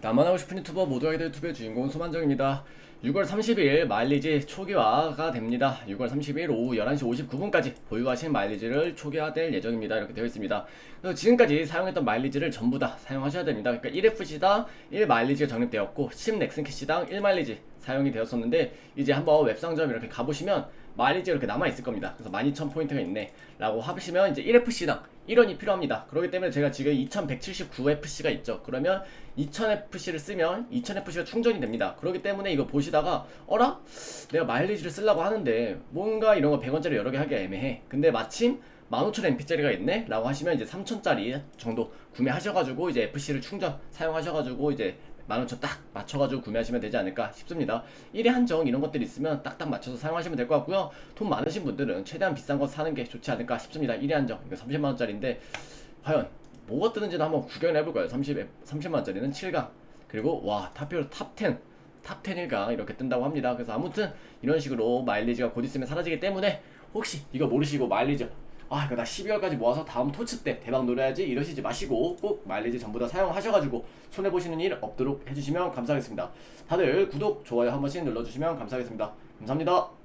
나만 하고 싶은 유튜버 모두에게 될 유튜브의 주인공 소만정입니다. 6월 30일 마일리지 초기화가 됩니다. 6월 30일 오후 11시 59분까지 보유하신 마일리지를 초기화될 예정입니다. 이렇게 되어 있습니다. 그래서 지금까지 사용했던 마일리지를 전부 다 사용하셔야 됩니다. 그러니까 1FC당 1 마일리지가 적립되었고 10 넥슨 캐시당 1 마일리지 사용이 되었었는데 이제 한번 웹상점 이렇게 가보시면 마일리지가 이렇게 남아 있을 겁니다. 그래서 12,000포인트가 있네. 라고 하시면 이제 1FC당 1원이 필요합니다. 그렇기 때문에 제가 지금 2179FC가 있죠. 그러면 2000FC를 쓰면 2000FC가 충전이 됩니다. 그렇기 때문에 이거 보시 다가 어라? 내가 마일리지를 쓰려고 하는데 뭔가 이런 거 100원짜리 여러 개 하기 애매해. 근데 마침 15,000MP짜리가 있네? 라고 하시면 이제 3,000짜리 정도 구매하셔가지고 이제 FC를 충전 사용하셔가지고 이제 15,000딱 맞춰가지고 구매하시면 되지 않을까 싶습니다. 1회 한정 이런 것들이 있으면 딱딱 맞춰서 사용하시면 될 것 같고요. 돈 많으신 분들은 최대한 비싼 거 사는 게 좋지 않을까 싶습니다. 1회 한정 이거 30만원짜리인데 과연 뭐가 뜨는지는 한번 구경을 해볼까요? 30, 30만원짜리는 7강 그리고 와 탑표 탑10 탑 10일강 이렇게 뜬다고 합니다. 그래서 아무튼 이런 식으로 마일리지가 곧 있으면 사라지기 때문에 혹시 이거 모르시고 마일리지 아 이거 나 12월까지 모아서 다음 토츠 때 대박 노려야지 이러시지 마시고 꼭 마일리지 전부 다 사용하셔가지고 손해보시는 일 없도록 해주시면 감사하겠습니다. 다들 구독, 좋아요 한 번씩 눌러주시면 감사하겠습니다. 감사합니다.